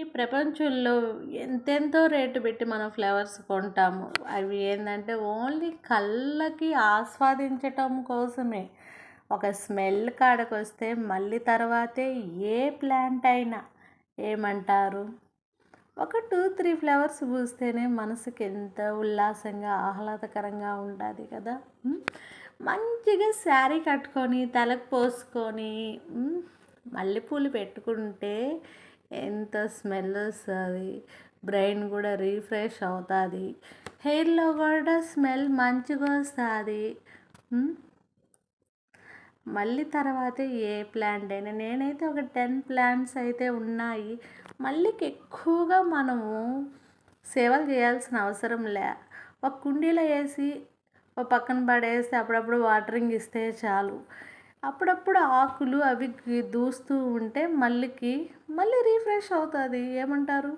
ఈ ప్రపంచంలో ఎంతెంతో రేటు పెట్టి మనం ఫ్లవర్స్ కొంటాము. అవి ఏంటంటే ఓన్లీ కళ్ళకి ఆస్వాదించటం కోసమే. ఒక స్మెల్ కాడకు వస్తే మళ్ళీ తర్వాతే ఏ ప్లాంట్ అయినా ఏమంటారు? ఒక టూ త్రీ ఫ్లవర్స్ పూస్తేనే మనసుకి ఎంత ఉల్లాసంగా ఆహ్లాదకరంగా ఉంటుంది కదా. మంచిగా శారీ కట్టుకొని తలకు పోసుకొని మల్లెపూలు పెట్టుకుంటే ఎంత స్మెల్ వస్తుంది. బ్రెయిన్ కూడా రీఫ్రెష్ అవుతుంది. హెయిర్లో కూడా స్మెల్ మంచిగా వస్తుంది. మళ్ళీ తర్వాత ఏ ప్లాంట్ అయినా. నేనైతే ఒక టెన్ ప్లాంట్స్ అయితే ఉన్నాయి. మళ్ళీకి ఎక్కువగా మనము సేవలు చేయాల్సిన అవసరం లే. ఒక కుండీలో వేసి ఒక పక్కన పడేసి అప్పుడప్పుడు వాటరింగ్ ఇస్తే చాలు. అప్పుడప్పుడు ఆకులు అవి దూస్తూ ఉంటే మళ్ళీకి మళ్ళీ రీఫ్రెష్ అవుతుంది ఏమంటారు?